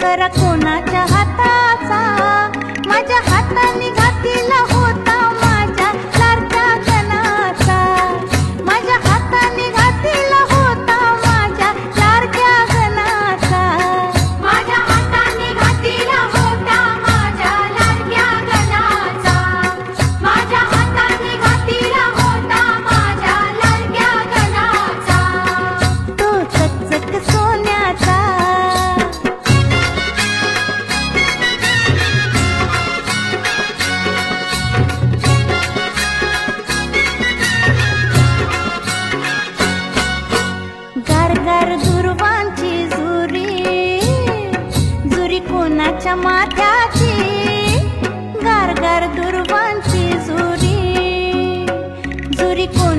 कर कोणाच्या हाताचा. माझ्या हाताने घातीला होता माझ्या लाडका गणाचा. माझ्या हाताने घातीला होता माझ्या लाडक्या गणाचा. माझ्या हाताने घातीला होता माझ्या लाडक्या गणाचा. माझ्या हाताने घातीला होता माझ्या लाडक्या गणाचा. चकचक सोने माथ्याची गारगार दुर्वांची झुरी झुरी को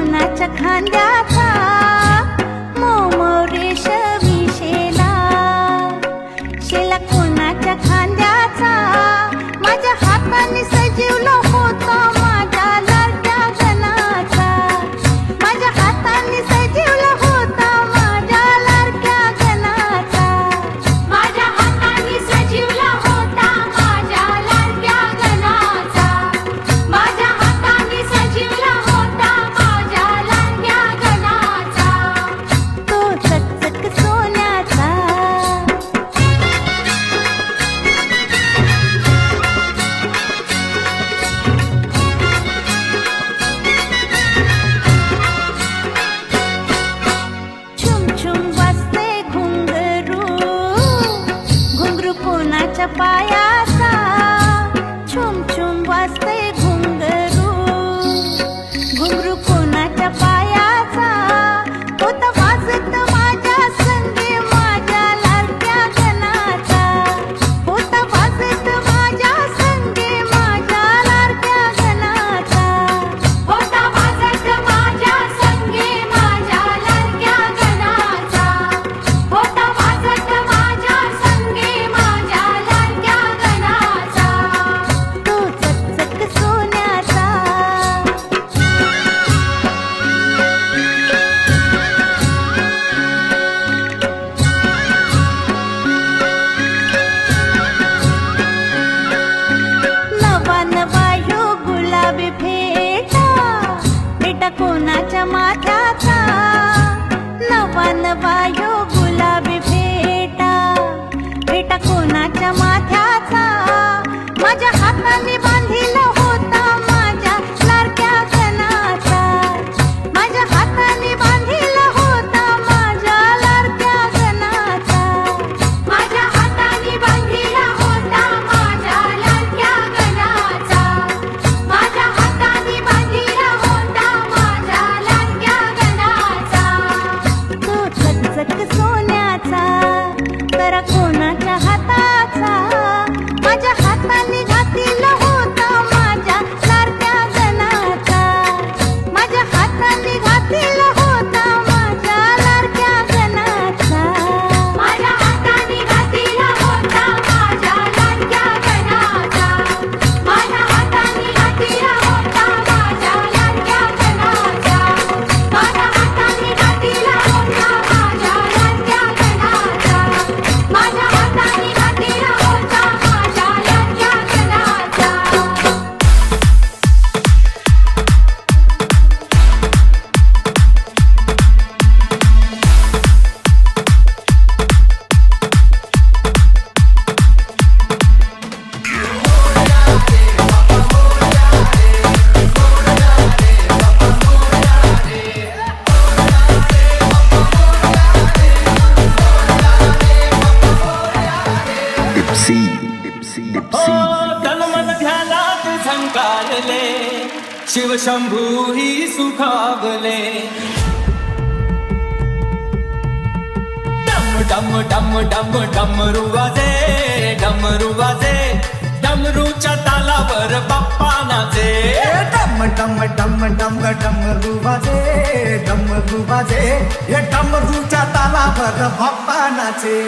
कुणाच्या खांद्याचा मोमो रेष शेला. शेला कोण पाया Dipsy, Dipsy, ओ Dipsy. तनमन ध्यानात झंकारले शिवशंभू ही सुखावले. डम डम डम डम डमरू वाजे डमरू वाजे डमरूच्या तालावर बाप्पा नाचे डम डम डम डम डमरू वाजे डमरू वाजे हे डमरूच्या तालावर बाप्पा नाचे